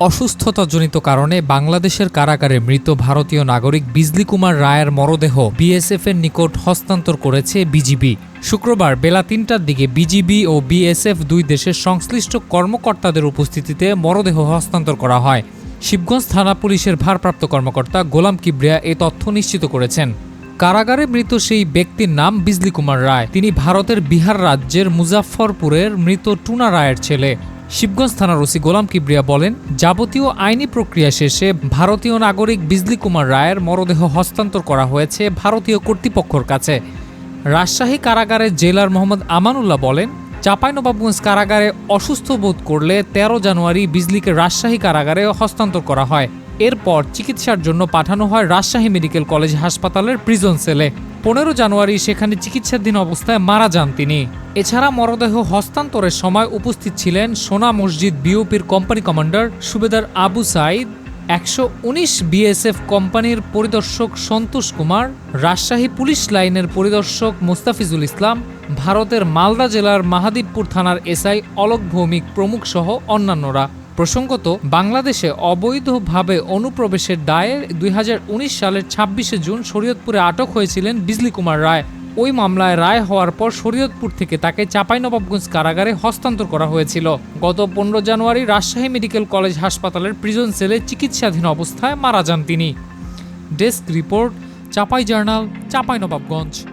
অসুস্থতাজনিত কারণে বাংলাদেশের কারাগারে মৃত ভারতীয় নাগরিক বিজলি কুমার রায়ের মরদেহ বিএসএফ এর নিকট হস্তান্তর করেছে বিজিবি। শুক্রবার বেলা তিনটার দিকে বিজিবি ও বিএসএফ দুই দেশের সংশ্লিষ্ট কর্মকর্তাদের উপস্থিতিতে মরদেহ হস্তান্তর করা হয়। শিবগঞ্জ থানা পুলিশের ভারপ্রাপ্ত কর্মকর্তা গোলাম কিবরিয়া এ তথ্য নিশ্চিত করেছেন। কারাগারে মৃত সেই ব্যক্তির নাম বিজলি কুমার রায়। তিনি ভারতের বিহার রাজ্যের মুজাফফরপুরের মৃত টুনা রায়ের ছেলে। শিবগঞ্জ থানার ওসি গোলাম কিবরিয়া বলেন, যাবতীয় আইনি প্রক্রিয়া শেষে ভারতীয় নাগরিক বিজলি কুমার রায়ের মরদেহ হস্তান্তর করা হয়েছে ভারতীয় কর্তৃপক্ষের কাছে। রাজশাহী কারাগারের জেলার মোহাম্মদ আমানুল্লাহ বলেন চাঁপাইনবাবগঞ্জ কারাগারে অসুস্থ বোধ করলে তেরো জানুয়ারি বিজলিকে রাজশাহী কারাগারে হস্তান্তর করা হয়। এরপর চিকিৎসার জন্য পাঠানো হয় রাজশাহী মেডিকেল কলেজ হাসপাতালের প্রিজন সেলে। পনেরো জানুয়ারি সেখানে চিকিৎসাধীন অবস্থায় মারা যান তিনি। এছাড়া মরদেহ হস্তান্তরের সময় উপস্থিত ছিলেন সোনা মসজিদ বিওপির কোম্পানি কমান্ডার সুবেদার আবু সাইদ একশো উনিশ বিএসএফ কোম্পানির পরিদর্শক সন্তোষ কুমার, রাজশাহী পুলিশ লাইনের পরিদর্শক মোস্তাফিজুল ইসলাম, ভারতের মালদা জেলার মাহাদীপুর থানার এসআই অলোক ভৌমিক প্রমুখ সহ অন্যান্যরা। প্রসঙ্গত, বাংলাদেশে অবৈধভাবে অনুপ্রবেশের দায়ে দুই হাজার উনিশ সালের ছাব্বিশে জুন শরীয়তপুরে আটক হয়েছিলেন বিজলি কুমার রায়। ওই মামলায় রায় হওয়ার পর শরীয়তপুর থেকে তাকে চাঁপাইনবাবগঞ্জ কারাগারে হস্তান্তর করা হয়েছিল। গত পনেরো জানুয়ারি রাজশাহী মেডিকেল কলেজ হাসপাতালের প্রিজন সেলে চিকিৎসাধীন অবস্থায় মারা যান তিনি। Desk report, Chapai journal, Chapainawabganj.